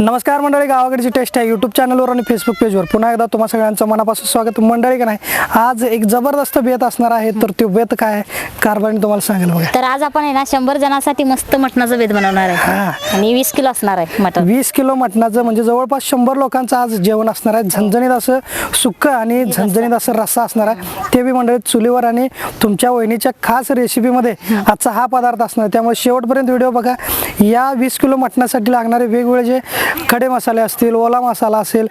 नमस्कार मंडळी गावाकडची टेस्ट आहे यूट्यूब चॅनलवर आणि फेसबुक पेजवर पुन्हा एकदा तुम्हा सगळ्यांचं मनापासून स्वागत. मंडळी का नाही आज एक जबरदस्त बेत असणार आहे. तर तो बेत काय आहे? कारभारी तुम्हाला सांगेल बघा. तर आज आपण आहे ना शंभर जणांसाठी मस्त मटणाचं बेत बनवणार आहे. हा. आणि वीस किलो असणार आहे मटण. वीस किलो मटणाचं म्हणजे जवळपास शंभर लोकांचं आज जेवण असणार आहे. झणझणीत असं सुक्क आणि झणझणीत असं रस्सा असणार आहे. ते बी मंडळी चुलीवर आणि तुमच्या वहिनीच्या खास रेसिपीमध्ये आजचा हा पदार्थ असणार त्यामुळे शेवटपर्यंत व्हिडिओ बघा. या वीस किलो मटणासाठी लागणारे वेगवेगळे जे खडे मसाले असतील ओला मसाला असेल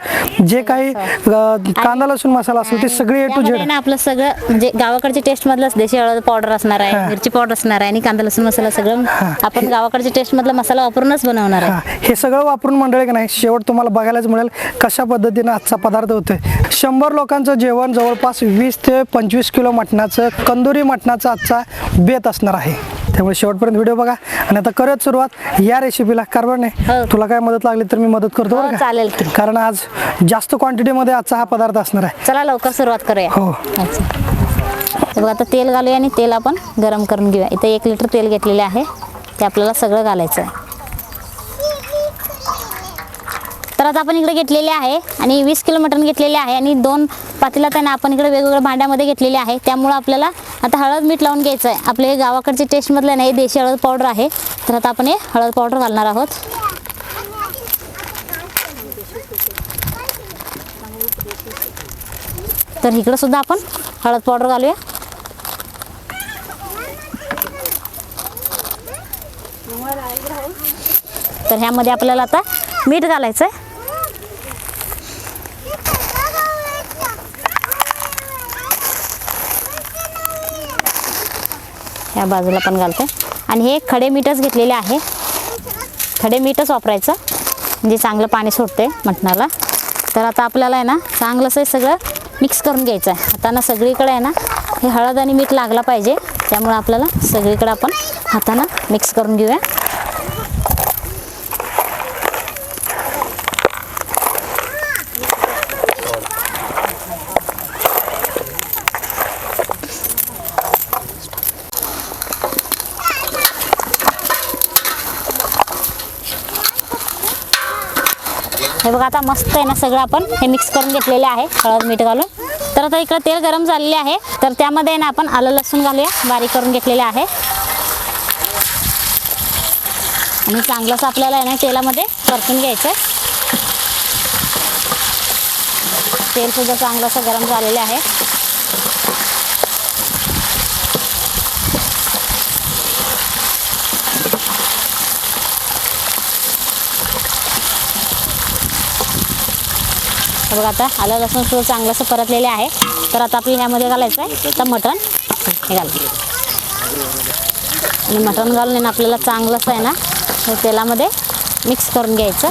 जे काही कांदा लसूण मसाला असेल ते सगळे ए टू झेड आपलं सगळं म्हणजे गावाकडच्या टेस्ट मधलंच देशी हळद पावडर असणार आहे. मिरची पावडर असणार आहे आणि कांदा लसूण मसाला सगळं आपण गावाकडच्या टेस्ट मधला मसाला वापरूनच बनवणार आहे. हे. सगळं वापरून मंडळी का नाही शेवट तुम्हाला बघायलाच मिळेल कशा पद्धतीनं आजचा पदार्थ होतोय. शंभर लोकांचं जेवण जवळपास वीस ते पंचवीस किलो मटणाचं कंदुरी मटणाचा आजचा बेत असणार आहे. त्यामुळे शेवटपर्यंत व्हिडिओ बघा. आणि आता करत सुरुवात. या रेसिपीला कारण नाही. हो. तुला काय मदत लागली तर मी मदत करतो हो, बरं का? चालेल की. कारण आज जास्त क्वांटिटीमध्ये आजचा हा पदार्थ असणार आहे. चला लवकर सुरुवात करूया. हो. अच्छा. बघा आता तेल घालूया आणि तेल आपण गरम करून घेऊया. इथं एक लिटर तेल घेतलेले आहे. ते आपल्याला सगळं घालायचं आहे. तर आता आपण इकडे घेतलेले आहे आणि वीस किलो मटण घेतलेले आहे आणि दोन पातेला त्यांना आपण इकडे वेगवेगळ्या भांड्यामध्ये घेतलेले आहे. त्यामुळं आपल्याला आता हळद मीठ लावून घ्यायचं आहे आपले हे गावाकडचे टेस्टमधलं नाही देशी हळद पावडर आहे. तर आता आपण हे हळद पावडर घालणार आहोत. तर इकडं सुद्धा आपण हळद पावडर घालूया. तर ह्यामध्ये आपल्याला आता मीठ घालायचं आहे या बाजूला पण घालते. आणि हे खडे मीठच घेतलेले आहे. खडे मीठच वापरायचं. म्हणजे चांगलं पाणी सोडते मटणाला. तर आता आपल्याला आहे ना चांगलंसं हे सगळं मिक्स करून घ्यायचं आहे हातानं सगळीकडे आहे ना हे हळद आणि मीठ लागला पाहिजे. त्यामुळे आपल्याला सगळीकडे आपण हातानं मिक्स करून घेऊया. हे बघा आता मस्त आहे ना सगळं आपण हे मिक्स करून घेतलेले आहे हळद मीठ घालून. तर आता इकडं तेल गरम झालेले आहे. तर त्यामध्ये आहे ना आपण आलं लसूण घालूया बारीक करून घेतलेले आहे. आणि चांगलंच आपल्याला आहे ना तेलामध्ये परतून घ्यायचं आहे तेलसुद्धा चांगलंसं चांगलं असं गरम झालेलं आहे. बघा आता आलं लसूण सुद्धा चांगलं असं परतलेले आहे. तर आता आपली ह्यामध्ये घालायचं आहे तर मटण. हे घालायचं आणि मटण घालून आहे ना आपल्याला चांगलंच आहे ना हे तेलामध्ये मिक्स करून घ्यायचं.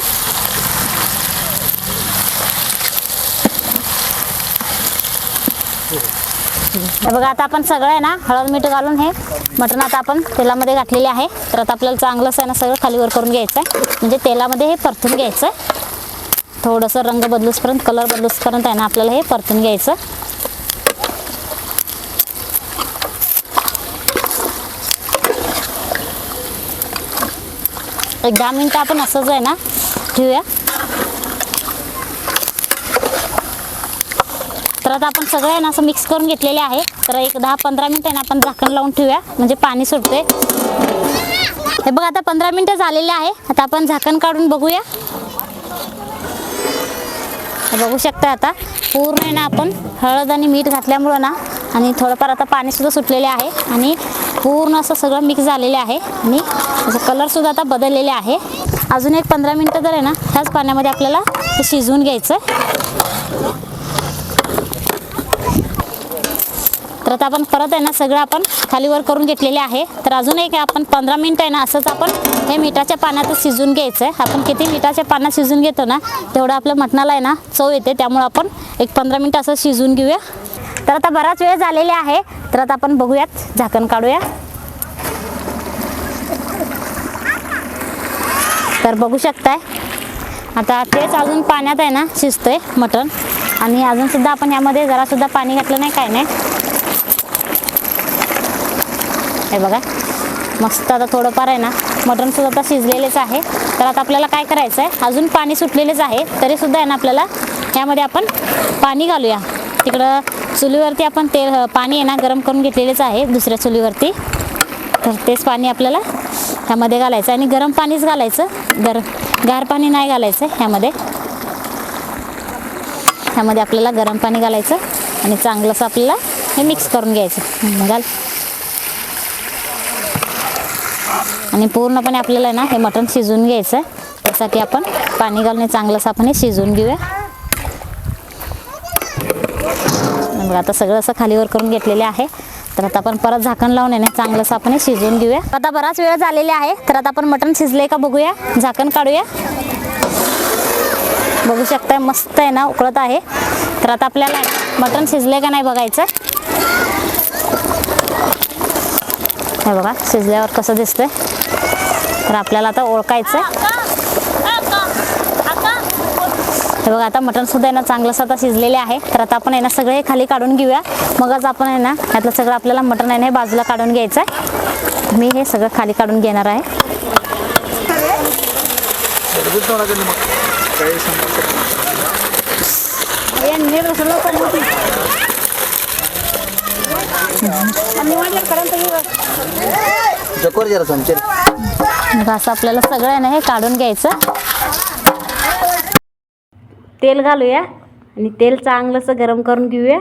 बघा आता आपण सगळं आहे ना हळद मीठ घालून हे मटण आता आपण तेलामध्ये घातलेले आहे. तर आता आपल्याला चांगलंच आहे ना सगळं खालीवर करून घ्यायचं आहे. म्हणजे तेलामध्ये हे परतून घ्यायचं आहे. थोडंसं रंग बदलूसपर्यंत कलर बदलूसपर्यंत आहे ना आपल्याला हे परतून घ्यायचं. एक दहा मिनटं आपण असंच आहे ना ठेवूया. तर आता आपण सगळं आहे ना असं मिक्स करून घेतलेले आहे. तर एक दहा पंधरा मिनटं आहे ना आपण झाकण लावून ठेवूया म्हणजे पाणी सुटते हे बघ आता पंधरा मिनटं झालेले आहे. आता आपण झाकण काढून बघूया. बघू शकता आता. पूर्ण आहे ना आपण हळद आणि मीठ घातल्यामुळं ना आणि थोडंफार आता पाणीसुद्धा सुटलेले आहे. आणि पूर्ण असं सगळं मिक्स झालेले आहे. आणि त्याचा कलरसुद्धा आता बदललेले आहे. अजून एक पंधरा मिनटं तर आहे ना ह्याच पाण्यामध्ये आपल्याला ते शिजवून घ्यायचं. तर आता आपण परत आहे ना सगळं आपण खालीवर करून घेतलेले आहे. तर अजून एक आपण पंधरा मिनटं आहे ना असंच आपण हे मिठाच्या पाण्यात शिजून घ्यायचं आहे आपण किती मिठाच्या पाण्यात शिजून घेतो ना तेवढं आपल्या मटणाला आहे ना चव येते. त्यामुळं आपण एक पंधरा मिनटं असं शिजवून घेऊया. तर आता बराच वेळ झालेला आहे. तर आता आपण बघूयात झाकण काढूया. तर बघू शकताय. आता तेच अजून पाण्यात आहे ना शिजतंय मटण. आणि अजूनसुद्धा आपण यामध्ये जरासुद्धा पाणी घातलं नाही काय नाही. हे बघा. मस्त आता थोडंफार आहे ना मटणसुद्धा आता शिजलेलेच आहे. तर आता आपल्याला काय करायचं आहे अजून पाणी सुटलेलेच आहे तरीसुद्धा आहे ना आपल्याला ह्यामध्ये आपण पाणी घालूया. तिकडं चुलीवरती आपण तेल पाणी आहे ना गरम करून घेतलेलेच आहे दुसऱ्या चुलीवरती. तर तेच पाणी आपल्याला ह्यामध्ये घालायचं आणि गरम पाणीच घालायचं. गरम गार पाणी नाही घालायचं ह्यामध्ये. ह्यामध्ये आपल्याला गरम पाणी घालायचं आणि चांगलंसं आपल्याला हे मिक्स करून घ्यायचं. घाल. आणि पूर्णपणे आपल्याला आहे ना हे मटण शिजवून घ्यायचं आहे. त्यासाठी आपण पाणी घालून चांगलंच आपण हे शिजवून घेऊया. बघा आता सगळं असं खालीवर करून घेतलेले आहे. तर आता आपण परत झाकण लावून येणे चांगलंच आपण हे शिजवून घेऊया. आता बराच वेळ झालेला आहे तर आता आपण मटण शिजले का बघूया. झाकण काढूया. बघू शकताय मस्त आहे ना उकळत आहे. तर आता आपल्याला मटण शिजले का नाही बघायचं. हे बघा शिजल्यावर कसं दिसतंय. तर आपल्याला आता ओळखायचं हे बघा आता मटण सुद्धा आहे ना चांगलंसं आता शिजलेले आहे. तर आता आपण आहे ना सगळे खाली काढून घेऊया. मगच आपण आहे ना यातलं सगळं आपल्याला मटण आहे ना बाजूला काढून घ्यायचं आहे मी हे सगळं खाली काढून घेणार आहे. जरा असं आपल्याला सगळं आहे ना हे काढून घ्यायचं. तेल घालूया आणि तेल चांगलंसं गरम करून घेऊया.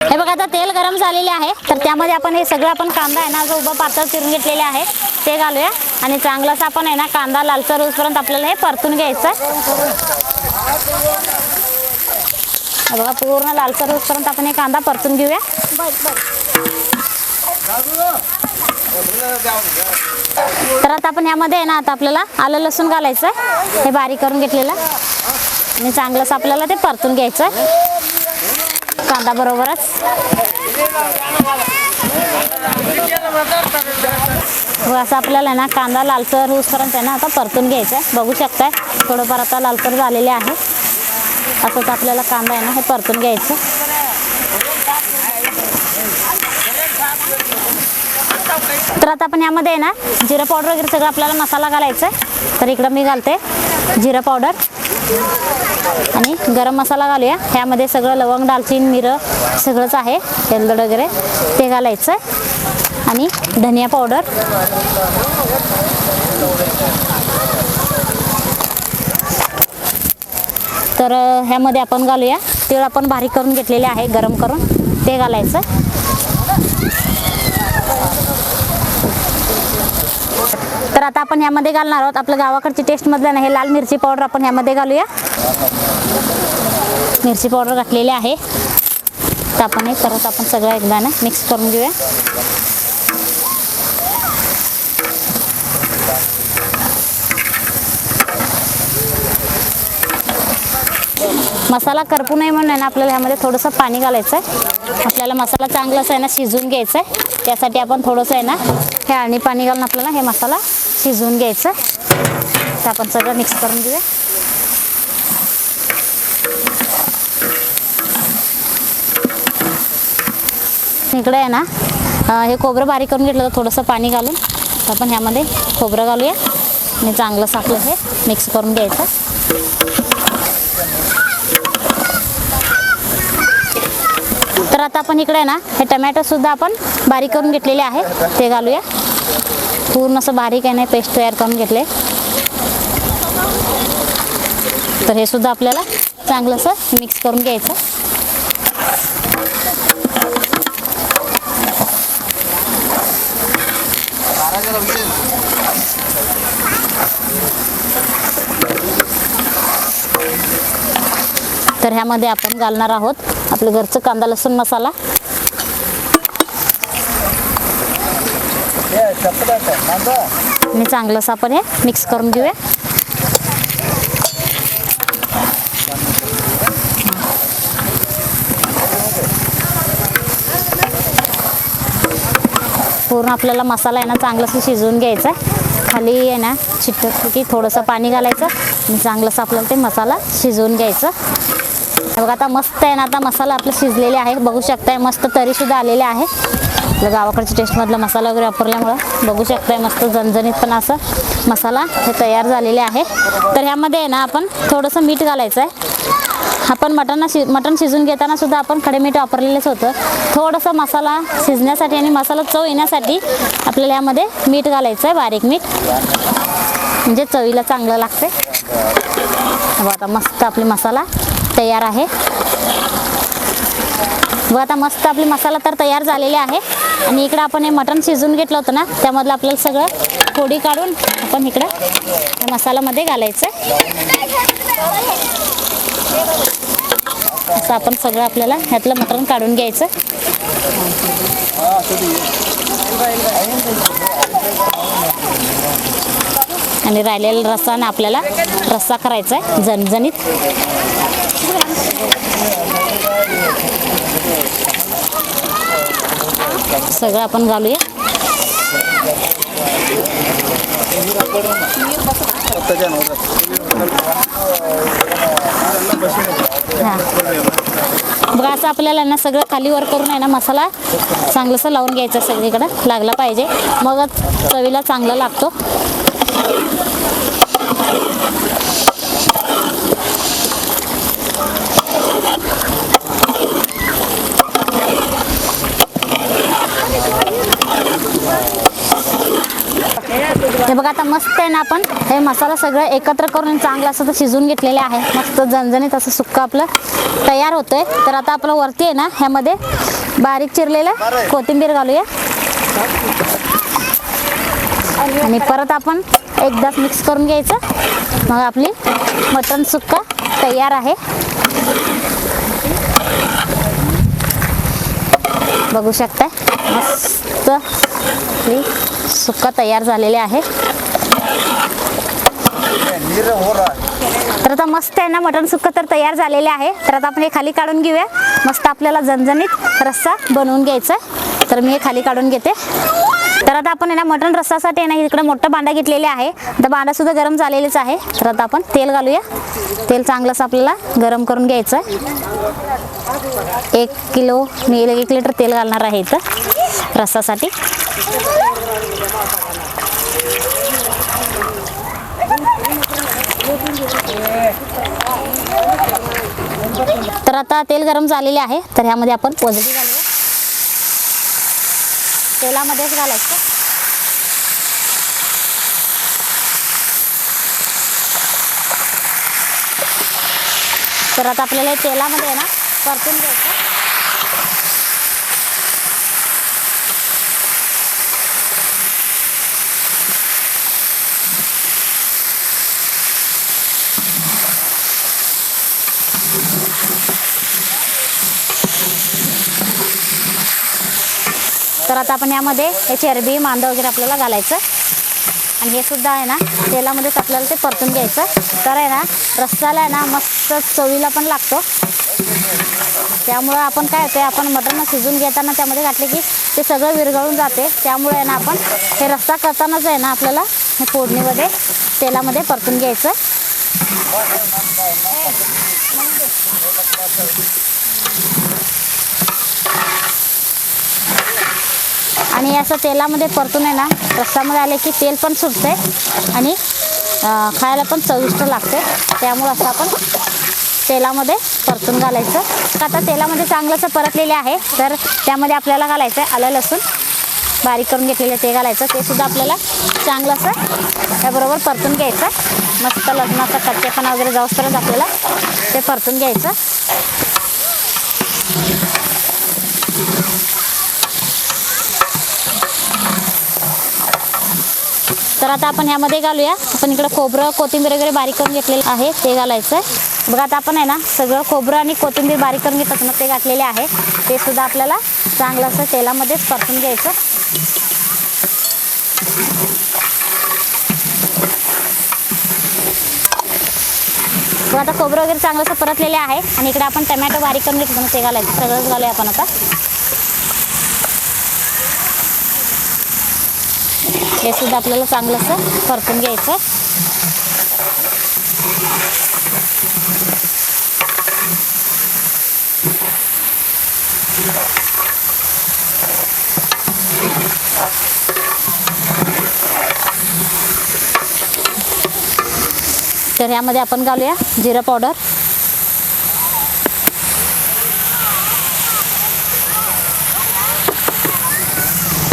हे बघा आता तेल गरम झालेले आहे. तर त्यामध्ये आपण हे सगळं आपण कांदा आहे ना जो उभा पातळ चिरून घेतलेले आहे ते घालूया. आणि चांगलंसं आपण आहे ना कांदा लालसर रोजपर्यंत आपल्याला हे परतून घ्यायचं बघा पूर्ण लालसर रोजपर्यंत आपण हे कांदा परतून घेऊया. तर आता आपण यामध्ये आहे ना आता आपल्याला आलं लसूण घालायचं आहे हे बारीक करून घेतलेलं. आणि चांगलंच आपल्याला ते परतून घ्यायचं आहे कांदा बरोबरच. व असं आपल्याला ना कांदा लालसर होऊसपर्यंत आहे ना आता परतून घ्यायचं आहे बघू शकताय. थोडंफार आता लालसर झालेले आहे. असंच आपल्याला कांदा आहे ना हे परतून घ्यायचं. तर आता आपण यामध्ये आहे ना जिरं पावडर वगैरे सगळं आपल्याला मसाला घालायचा आहे. तर इकडं मी घालते जिरं पावडर आणि गरम मसाला घालूया. ह्यामध्ये सगळं लवंग दालचीन मिरं सगळंच आहे. तेलदड वगैरे ते घालायचं. आहे आणि धनिया पावडर तर ह्यामध्ये आपण घालूया. तीळ आपण बारीक करून घेतलेले आहे गरम करून. ते घालायचं. तर आता आपण यामध्ये घालणार आहोत. आपल्या गावाकडची टेस्टमधलं ना हे लाल मिरची पावडर आपण यामध्ये घालूया. मिरची पावडर घातलेली आहे. तर आपण हे परत आपण सगळं एकदा ना मिक्स करून घेऊया. मसाला करपू नये म्हणून आहे ना आपल्याला ह्यामध्ये थोडंसं पाणी घालायचं आहे आपल्याला मसाला चांगलाच आहे ना शिजवून घ्यायचा आहे त्यासाठी आपण थोडंसं आहे ना हे आणि पाणी घालून आपल्याला हे मसाला शिजवून घ्यायचं. तर आपण सगळं मिक्स करून घेऊया. इकडे आहे ना हे खोबरं बारीक करून घेतलं तर थोडंसं पाणी घालून. तर आपण ह्यामध्ये खोबरं घालूया. आणि चांगलं साखलं हे मिक्स करून घ्यायचं. तर आता आपण इकडे ना हे टमॅटोसुद्धा आपण बारीक करून घेतलेले आहे ते घालूया. पूर्ण असं बारीक आहे ना पेस्ट तयार करून घेतले. तर हे सुद्धा आपल्याला चांगलं असं मिक्स करून घ्यायचं. तर ह्यामध्ये आपण घालणार आहोत आपलं घरचं कांदा लसूण मसाला. आणि चांगलंसं आपण हे मिक्स करून घेऊया. पूर्ण आपल्याला मसाला आहे ना चांगलंसं शिजवून घ्यायचा आहे खाली आहे ना चिटकलं की थोडंसं पाणी घालायचं. आणि चांगलंसं आपल्याला ते मसाला शिजवून घ्यायचं. बघा आता मस्त आहे ना आता मसाला आपलं शिजलेले आहे बघू शकताय मस्त तरीसुद्धा आलेले आहे. आपल्या गावाकडच्या टेस्टमधला मसाला वगैरे वापरल्यामुळं बघू शकताय मस्त झणझणीत पण असं मसाला हे तयार झालेले आहे. तर ह्यामध्ये आहे ना आपण थोडंसं मीठ घालायचं आहे आपण मटण शि मटण शिजून घेताना सुद्धा आपण खडे मीठ वापरलेलंच होतं. थोडंसं मसाला शिजण्यासाठी आणि मसाला चव येण्यासाठी आपल्याला ह्यामध्ये मीठ घालायचं आहे बारीक मीठ. म्हणजे चवीला चांगलं लागते व आता मस्त आपली मसाला तयार आहे. व आता मस्त आपली मसाला तर तयार झालेली आहे. आणि इकडं आपण हे मटण शिजून घेतलं होतं ना त्यामधलं आपल्याला सगळं फोडी काढून आपण इकडं मसाल्यामध्ये घालायचं. असं आपण सगळं आपल्याला ह्यातलं मटण काढून घ्यायचं. आणि राहिलेला रस्सा आपल्याला रस्सा करायचा आहे जणजणीत सगळं आपण घालूया. हां. बघा असं आपल्याला ना सगळं खाली वर करून आहे ना मसाला चांगलंसं लावून घ्यायचा सगळीकडं. लागला पाहिजे. मगच चवीला चांगला लागतो. हे बघा आता मस्त आहे ना आपण. हे मसाला सगळं एकत्र करून चांगलं असं तर शिजून घेतलेलं आहे. मस्त झणझणीत असं सुक्क आपलं तयार होतंय. तर आता आपलं वरती आहे ना ह्यामध्ये बारीक चिरलेलं कोथिंबीर घालूया. आणि परत आपण एकदाच मिक्स करून घ्यायचं. मग आपली मटण सुक्का तयार आहे. बघू शकताय? मस्त सुक्का तयार झालेले आहे. तर आता मस्त आहे ना मटण सुक्क तर तयार झालेले आहे. तर आता आपण हे खाली काढून घेऊया. मस्त आपल्याला झणझणीत रस्सा बनवून घ्यायचा आहे. तर मी हे खाली काढून घेते. तर आता आपण आहे ना मटण रस्सासाठी आहे ना इकडे मोठं बांडा घेतलेले आहे. तर बांडा सुद्धा गरम झालेलेच आहे. तर आता आपण तेल घालूया. तेल चांगलंच आपल्याला गरम करून घ्यायचं आहे एक किलो मी एक लिटर तेल घालणार आहे इथं रस्सासाठी तर आता तेल गरम झालेले आहे. तर ह्यामध्ये आपण पोजडी घालूया. तेलामध्येच घालायचं. तर आता आपल्याला हे तेलामध्ये आहे ना परतून घ्यायचं. तर आता आपण यामध्ये हे चरबी मांदा वगैरे आपल्याला घालायचं. आणि हे सुद्धा आहे ना तेलामध्येच आपल्याला ते परतून घ्यायचं. तर आहे ना रस्साला आहे ना मस्त चवीला पण लागतो. त्यामुळं आपण काय होते आपण मटण शिजून घेताना त्यामध्ये घातले की ते सगळं विरघळून जाते. त्यामुळे आहे ना आपण हे रस्सा करतानाच आहे ना आपल्याला हे फोडणीमध्ये तेलामध्ये परतून घ्यायचं. आणि असं तेलामध्ये परतून आहे ना रस्सामध्ये आले की तेल पण सुटते आणि खायला पण चविष्ट लागते. त्यामुळं असं आपण तेलामध्ये परतून घालायचं. आता तेलामध्ये चांगलंसं परतलेले आहे. तर त्यामध्ये आपल्याला घालायचं आहे आलं लसूण. बारीक करून घेतलेलं ते घालायचं. ते सुद्धा आपल्याला चांगलं असं त्याबरोबर परतून घ्यायचं मस्त लग्नाचा कच्चेपणा वगैरे जाऊसपर्यंत आपल्याला ते परतून घ्यायचं. तर आता आपण ह्यामध्ये घालूया. आपण इकडं खोबरं कोथिंबीर वगैरे बारीक करून घेतलेलं आहे. ते घालायचं. आहे बघा आता आपण आहे ना सगळं खोबरं आणि कोथिंबीर बारीक करून घेतात ना ते घातलेले आहे. ते सुद्धा आपल्याला चांगलं असं तेलामध्येच परतून घ्यायचं. बघा आता खोबरं वगैरे चांगलं असं परतलेले आहे. आणि इकडे आपण टमॅटो बारीक करून घेतलं ते घालायचं. सगळंच घालूया आपण आता. हे सुद्धा आपल्याला चांगलंसं परतून घ्यायचं. तर ह्यामध्ये आपण घालूया जिरा पावडर.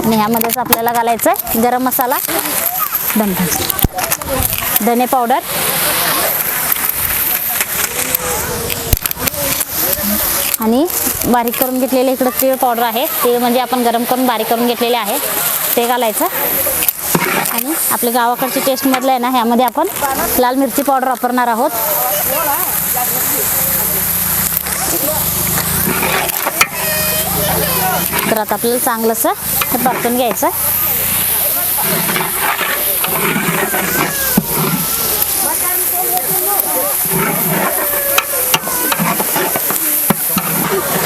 आणि ह्यामध्येच आपल्याला घालायचं आहे गरम मसाला. दम धने पावडर. आणि बारीक करून घेतलेले इकडं तीळ पावडर आहे तीळ म्हणजे आपण गरम करून बारीक करून घेतलेले आहे ते घालायचं. आणि आपल्या गावाकडची टेस्टमधलं आहे ना ह्यामध्ये आपण लाल मिरची पावडर वापरणार आहोत. तर आता आपल्याला चांगलंसं परतून घ्यायचं.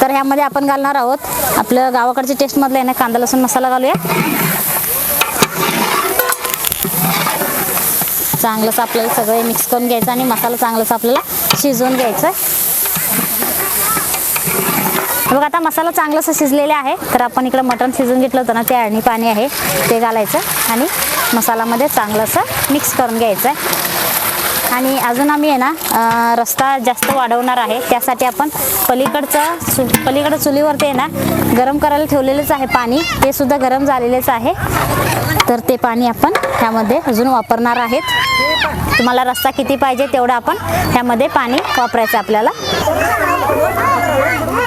तर ह्यामध्ये आपण घालणार आहोत आपलं गावाकडच्या टेस्टमधलं आहे ना कांदा लसूण मसाला घालूया. चांगलंच आपल्याला सगळे मिक्स करून घ्यायचं आणि मसाला चांगलाच आपल्याला शिजवून घ्यायचं. बघ आता मसाला चांगलासा शिजलेला आहे. तर आपण इकडं मटण शिजून घेतलं होतं ना ते आणि पाणी आहे ते घालायचं. आणि मसालामध्ये चांगलंसं मिक्स करून घ्यायचं आहे आणि अजून आम्ही आहे ना रस्ता जास्त वाढवणार आहे. त्यासाठी आपण पलीकडचं चु पलीकडं चुलीवरती आहे ना गरम करायला ठेवलेलंच आहे पाणी. ते सुद्धा गरम झालेलेच आहे. तर ते पाणी आपण ह्यामध्ये अजून वापरणार आहेत. तुम्हाला रस्ता किती पाहिजे तेवढं आपण ह्यामध्ये पाणी वापरायचं आपल्याला.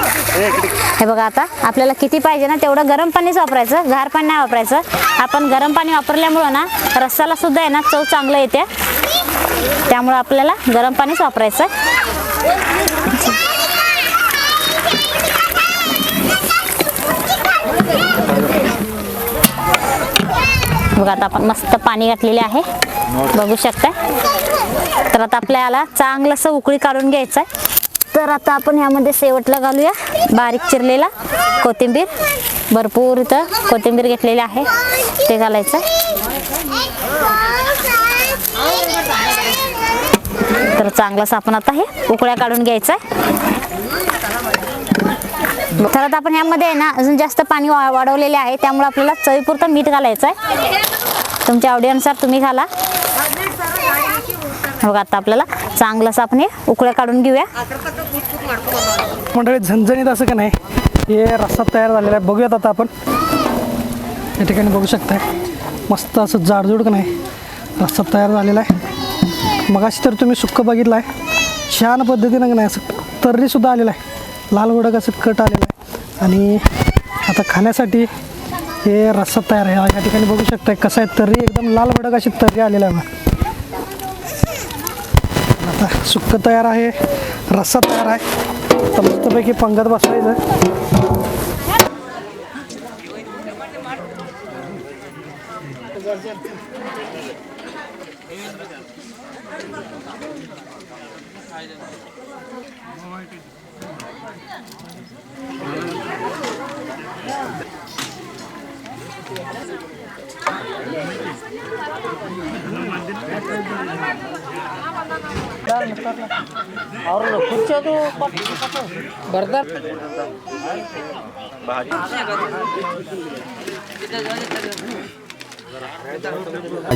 हे बघा आता आपल्याला किती पाहिजे ना तेवढं गरम पाणीच वापरायचं गार पाणी नाही वापरायचं. आपण गरम पाणी वापरल्यामुळं ना रस्साला सुद्धा आहे ना चव चांगलं येते. त्यामुळं आपल्याला गरम पाणीच वापरायचं बघा आता आपण मस्त पाणी घातलेले आहे. बघू शकता तर आता आपल्याला चांगलंसं उकळी काढून घ्यायचं आहे तर आता आपण ह्यामध्ये शेवटला घालूया. बारीक चिरलेला कोथिंबीर. भरपूर इथं कोथिंबीर घेतलेली आहे. ते घालायचं. तर चांगलंच आपण आता हे उकळ्या काढून घ्यायचं तर आता आपण ह्यामध्ये आहे ना अजून जास्त पाणी वा वाढवलेले आहे. त्यामुळे आपल्याला चवीपुरतं मीठ घालायचं आहे तुमच्या आवडीनुसार तुम्ही घाला. बघा आता आपल्याला चांगलंसं आपण हे उकळ्या काढून घेऊया. मंडळी झणझणीत असं का नाही हे रस्सा तयार झालेला आहे. बघूयात आता आपण. या ठिकाणी बघू शकताय. मस्त असं जाडजूड का नाही रस्सा तयार झालेला आहे. मगाशी तर तुम्ही सुक्क बघितलं आहे छान पद्धतीनं का नाही असं तर्रीसुद्धा आलेलं आहे. लाल गोडक असं कट आलेलं आहे. आणि आता खाण्यासाठी हे रस्सा तयार आहे. या ठिकाणी बघू शकताय कसं आहे तर्री एकदम लाल वडक अशी तर्री आलेला आहे बघा. आता सुक्क तयार आहे रस्सा तयार आहे. तर मस्तपैकी पंगत बसवायचं.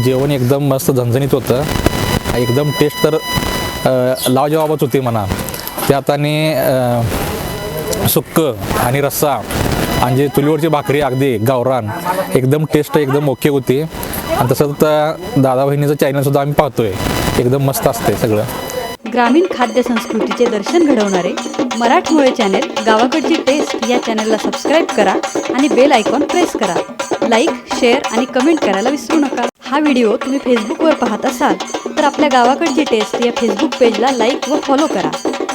जेवण एकदम मस्त झणझणीत होतं. एकदम टेस्ट तर लावजवाबच होती म्हणा. त्यात आणि सुक्क आणि रस्सा. आणि जे चुलीवरची भाकरी अगदी गावरान एकदम टेस्ट एकदम ओके होती. आणि तसंच तर दादा बहिणीचं चॅनलसुद्धा आम्ही पाहतोय. एकदम मस्त असते सगळं. ग्रामीण खाद्य संस्कृतीचे दर्शन घडवणारे मराठमोळे चॅनेल गावाकडची टेस्ट या चॅनलला सबस्क्राईब करा आणि बेल आयकॉन प्रेस करा. लाईक शेअर आणि कमेंट करायला विसरू नका. हा व्हिडिओ तुम्ही फेसबुकवर पाहत असाल तर आपल्या गावाकडची टेस्ट या फेसबुक पेजला लाईक व फॉलो करा.